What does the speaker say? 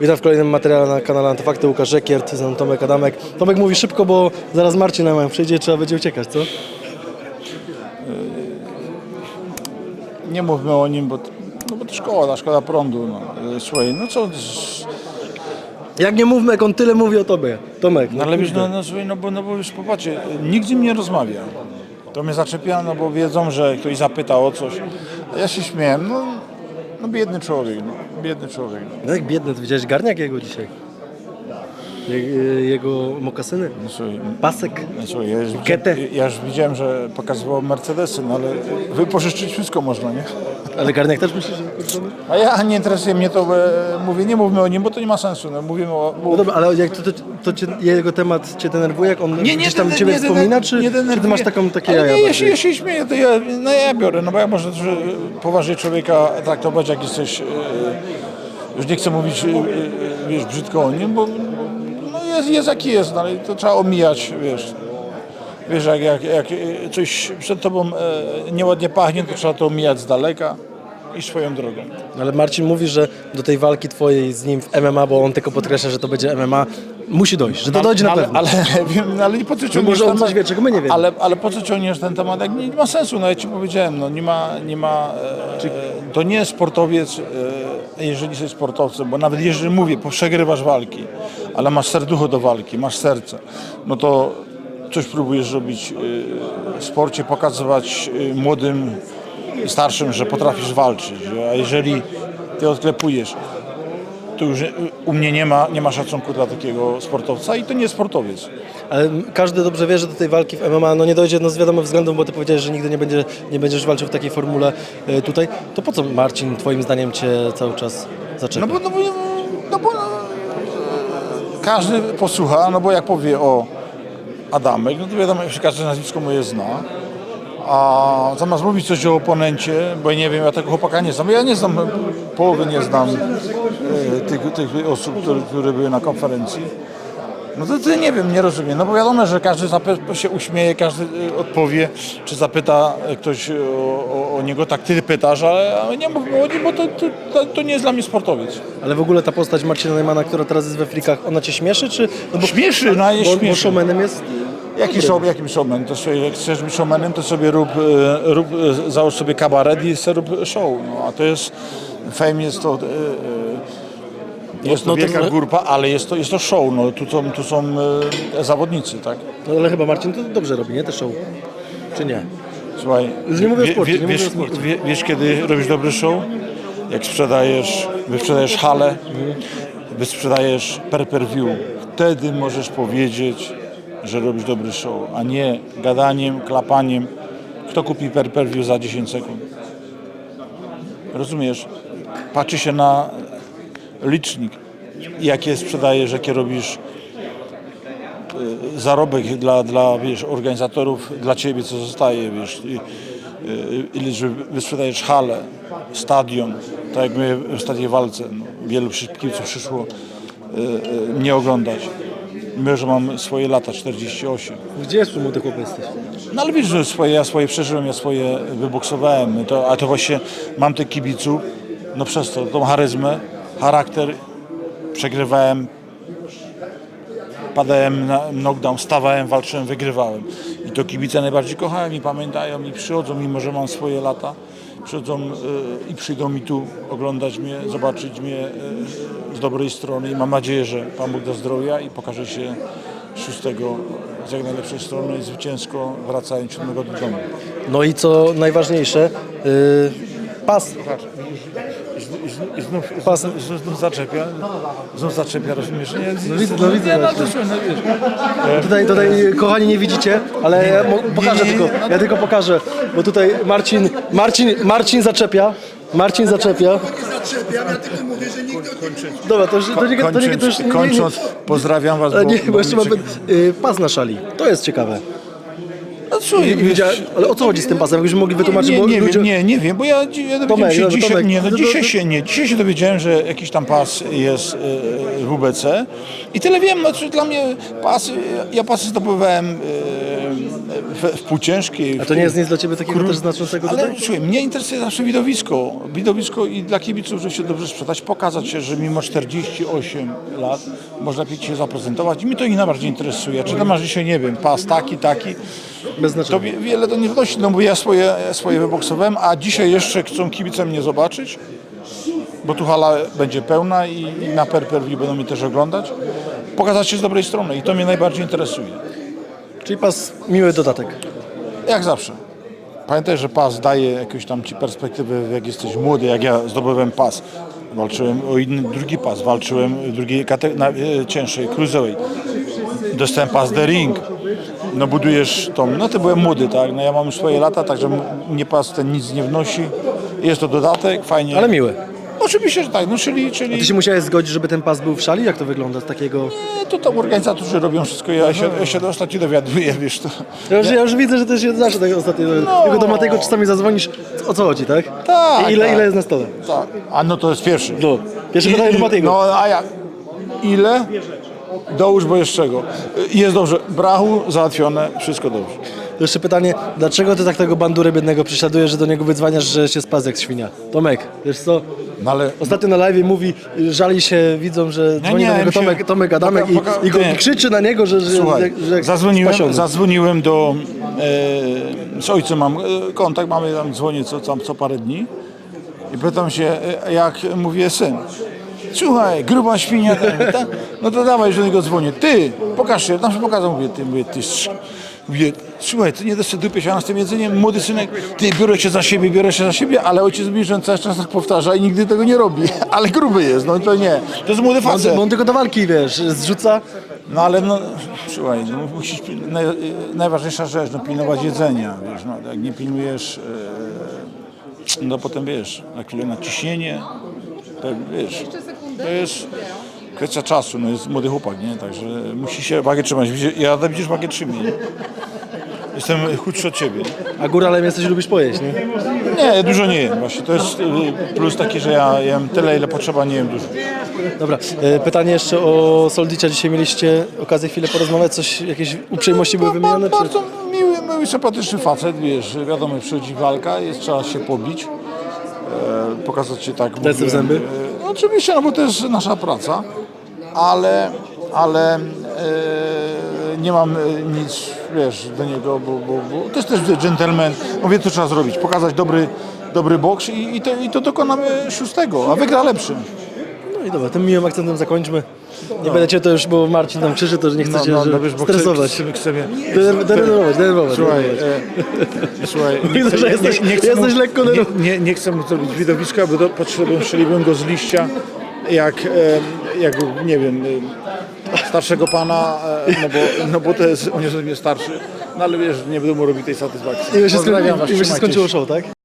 Witam w kolejnym materiale na kanale Antyfakty. Łukasz Rzekiert, ze mną Tomek Adamek. Tomek mówi szybko, bo zaraz Marcin na moją przyjdzie, trzeba będzie uciekać, co? Nie mówmy o nim, bo, no bo to szkoda, szkoda prądu. No. E, Słuchaj, no co, Jak nie mówmy, jak on tyle mówi o tobie. Tomek, no ale wiesz, no, no, słuchaj, no, bo, no bo już popatrzcie, nikt z nim nie rozmawia. To mnie zaczepia, no bo wiedzą, że ktoś zapyta o coś. A ja się śmiałem, no, no biedny człowiek, no, biedny człowiek. No. Jak biedny, ty widziałeś garniak jego dzisiaj? Je, jego mokasyny? Słuchaj, Pasek? słuchaj, ja, już widziałem, ja już widziałem, że pokazywał Mercedesy, no ale wypożyczyć wszystko można, nie? Ale garniak też myślisz, że? A ja nie interesuje mnie to, mówię, nie mówmy o nim, bo to nie ma sensu. No, mówimy o, No dobra, ale jak to, to, to cię, jego temat cię denerwuje, jak on gdzieś tam ciebie nie wspomina, czy, nie czy ty masz taką, takie Ale jaja nie, ja się śmieję, to ja, no ja biorę, no bo ja może że poważnie człowieka traktować jak jesteś, e, już nie chcę mówić, e, e, wiesz, brzydko o nim, bo jest, jest jaki jest, no ale to trzeba omijać, wiesz. Wiesz, jak, jak, jak coś przed tobą e, nieładnie pachnie, to trzeba to omijać z daleka i swoją drogą. Ale Marcin mówi, że do tej walki twojej z nim w MMA, bo on tylko podkreśla, że to będzie MMA, musi dojść, że to dojdzie na ale, pewno. Ale, no, ale po co ciągniesz może on temat? coś wie, czego my nie wiemy. Ale, ale po co ciągniesz ten temat? Jak nie, nie ma sensu, no ja ci powiedziałem, no nie ma, nie ma e, to nie jest sportowiec, e, jeżeli jesteś sportowcem, bo nawet jeżeli mówię, przegrywasz walki, ale masz serducho do walki, masz serce, no to coś próbujesz robić e, w sporcie, pokazywać e, młodym i starszym, że potrafisz walczyć, a jeżeli ty odklepujesz, to już u mnie nie ma, nie ma szacunku dla takiego sportowca i to nie jest sportowiec. Ale każdy dobrze wie, że do tej walki w MMA no nie dojdzie no z wiadomych względów, bo ty powiedziałeś, że nigdy nie, będzie, nie będziesz walczył w takiej formule tutaj. To po co Marcin twoim zdaniem cię cały czas zaczepia? No bo, no bo, każdy posłucha, no bo jak powie o Adamek, no to wiadomo, że każde nazwisko moje zna. A zamiast mówić coś o oponencie, bo nie wiem, ja tego chłopaka nie znam, ja nie znam, połowy nie znam e, tych, tych osób, które, które były na konferencji. No to, to nie wiem, nie rozumiem. No bo wiadomo, że każdy się uśmieje, każdy y, odpowie, czy zapyta y, ktoś o, o, o niego, tak ty pytasz, ale, ale nie mówmy o nim, bo to, to, to, nie jest dla mnie sportowiec. Ale w ogóle ta postać Marcina Neumana, która teraz jest we frikach, ona cię śmieszy, czy... No bo, Śmieszy, no jest bo, bo śmieszy. showmanem jest... Jaki show, jakim showman? To sobie, jak chcesz być showmanem, to sobie rób, y, rób y, załóż sobie kabaret i sobie rób show. No, a to jest, fame jest to, y, y, jest to No wielka grupa, ale jest to, jest to show. No, tu są, tu są y, zawodnicy, tak? No ale chyba Marcin to dobrze robi, nie? Te show. Czy nie? Słuchaj, Już nie mówię o wie- sporcie, wie- nie mówię wiesz, o sporcie. wie- wiesz, kiedy robisz dobry show? Jak sprzedajesz, wysprzedajesz halę, wysprzedajesz per per view. Wtedy możesz powiedzieć, że robisz dobry show, a nie gadaniem, klapaniem. Kto kupi per per view za 10 sekund? Rozumiesz? Patrzy się na licznik, jakie sprzedajesz, jakie robisz zarobek dla, dla wiesz, organizatorów, dla ciebie co zostaje, wiesz, y, ile że wysprzedajesz halę, stadion, tak jak my w Stadzie Walce, no, wielu kibidzów przyszło y, mnie oglądać. My, że mam swoje lata, 48. Gdzie jest młody chłopak jesteś? No ale wiesz, że swoje, ja swoje przeżyłem, ja swoje wyboksowałem, to, a to właśnie mam tych kibiców, no przez to, tą charyzmę, charakter, przegrywałem, padałem na knockdown, stawałem, walczyłem, wygrywałem. I to kibice najbardziej kochają i pamiętają i przychodzą, mimo że mam swoje lata, przychodzą y, i przyjdą mi tu oglądać mnie, zobaczyć mnie y, z dobrej strony i mam nadzieję, że Pan Bóg da zdrowia i pokaże się 6 z jak najlepszej strony i zwycięsko wracając 7 do domu. No i co najważniejsze, yy, pas. I znów, Pas. znów, znów zaczepia, znów zaczepia, rozumiesz? Nie, No widzę, no widzę nie, no, właśnie. to słuchaj, no, wiesz. Tutaj, tutaj kochani nie widzicie, ale ja mo- pokażę nie, nie, tylko, no ja tylko pokażę, bo tutaj Marcin, Marcin, Marcin zaczepia, Marcin zaczepia. zaczepiam, ja tylko mówię, że nikt o tym Dobra, to już, to nie, to nie, to Kończąc, już nie, nie, nie, kończąc pozdrawiam Was, ale bo, nie, bo jeszcze mamy y, pas na szali, to jest ciekawe. No, słuchaj, I widziałem, ale o co chodzi z tym pasem, jakbyśmy mogli wytłumaczyć, nie, bo nie, ludzie... wiem, nie, nie wiem, bo ja, dzi- ja dowiedziałem Tomek, się dobra, dzisiaj, Tomek, nie, no, no dzisiaj się nie, dzisiaj się dowiedziałem, że jakiś tam pas jest e, w WBC i tyle wiem, no, czy dla mnie pasy, ja pasy zdobywałem e, w, w półciężkiej. A to nie jest nic dla Ciebie takiego też znaczącego Ale tutaj? słuchaj, mnie interesuje zawsze widowisko. Widowisko i dla kibiców, żeby się dobrze sprzedać, pokazać się, że mimo 48 lat można pięknie się zaprezentować. I mnie to ich najbardziej interesuje. Czy to masz dzisiaj, nie wiem, pas taki, taki. Bez To wie- wiele to nie wnosi, no bo ja swoje, swoje wyboksowałem, a dzisiaj jeszcze chcą kibice mnie zobaczyć, bo tu hala będzie pełna i, i na per per view będą mnie też oglądać. Pokazać się z dobrej strony i to mnie najbardziej interesuje. Czyli pas miły dodatek. Jak zawsze. Pamiętaj, że pas daje jakąś tam ci perspektywę, jak jesteś młody, jak ja zdobyłem pas. Walczyłem o inny, drugi pas, walczyłem drugiej kate- na, e, cięższej, cruiserweight. Dostałem pas The Ring. No budujesz tą, no ty byłem młody, tak, no ja mam już swoje lata, także mnie pas ten nic nie wnosi. Jest to dodatek, fajnie. Ale miły. Oczywiście, że tak, no czyli, czyli Ty się musiałeś zgodzić, żeby ten pas był w szali? Jak to wygląda z takiego... nie, to tam organizatorzy robią wszystko, ja się, ja się ostatnio dowiaduję, wiesz, to... Ja już, ja już widzę, że to się zawsze tak ostatnio... Tylko do Matego czasami zadzwonisz, o co chodzi, tak? Tak, I ile, tak. ile jest na stole? Tak. A no to jest pierwszy. No. Pierwsze pytanie do Matiego. No a jak? Ile? Dołóż, bo jeszcze czego. Jest dobrze. Brachu załatwione, wszystko dobrze. To Jeszcze pytanie, dlaczego ty tak tego bandurę biednego prześladujesz, że do niego wydzwaniasz, że się spas jak świnia? Tomek, wiesz co? No ale Ostatnio na live mówi, żali się, widzą, że dzwoni nie, do niego mi się- Tomek, Tomek Adamek Poka- poka- i, i, go, i krzyczy na niego, że, że, słuchaj, że, że zadzwoniłem, spasiony. zadzwoniłem do... E, z ojcem mam e, kontakt, mamy tam, dzwonię co, tam co parę dni. I pytam się, e, jak mówię syn. Słuchaj, gruba świnia, tak, tak? no to dawaj, że do niego dzwonię. Ty, pokaż się, tam się pokazał, mówię, ty, mówię, ty, mówię, słuchaj, ty nie dasz sobie dupy siana z tym jedzeniem, młody synek, ty, biorę się za siebie, biorę się za siebie, ale ojciec mi, że on cały czas tak powtarza i nigdy tego nie robi, ale gruby jest, no to nie, to jest młody Bo on, facet. bo on tylko do walki, wiesz, zrzuca. No ale no, słuchaj, no, musisz, naj, najważniejsza rzecz, no pilnować jedzenia, wiesz, no, jak nie pilnujesz, e, no potem wiesz, na chwilę naciśnienie, to wiesz, to jest kwestia czasu, no jest młody chłopak, nie, także musi się wagę trzymać, ja widzisz wagę trzymie, nie? Jestem chudszy od ciebie. A góralem jesteś, lubisz pojeść, nie? Nie, dużo nie jem właśnie, to jest y, plus taki, że ja jem tyle, ile potrzeba, nie jem dużo. Dobra, e, pytanie jeszcze o Soldicza. Dzisiaj mieliście okazję chwilę porozmawiać, coś, jakieś uprzejmości były wymienione? Czy... Bardzo miły, miły, sympatyczny facet, wiesz, wiadomo, przychodzi walka, jest trzeba się pobić, e, pokazać się tak. Plecy w mówiłem, zęby? E, no, oczywiście, no bo to jest nasza praca, ale, ale e, nie mam e, nic, wiesz, do niego, bo, bo, bo to jest też dżentelmen, mówię, co trzeba zrobić, pokazać dobry, dobry boks i, i, to, i to dokonamy szóstego, a wygra lepszy. No i dobra, tym miłym akcentem zakończmy. Nie będę cię to już, bo Marcin tam krzyczy, to że nie chcę cię że wiesz, bo stresować. Chcemy, chcemy, Dener- Denerwować, denerwować. Słuchaj, denerwować. e, słuchaj Widzę, że jesteś- jesteś mu, lekko nie, nie, nie chcę mu zrobić widowiska, bo potrzebujemy, strzeliłbym go z liścia, jak, e, jak nie wiem, e, starszego pana, e, no, bo, no bo to jest, on jest ode mnie starszy, no ale wiesz, nie będę mu robić tej satysfakcji. I by się, Pozdrawiam skończy, was, i by się trzymajcie skończyło show, tak?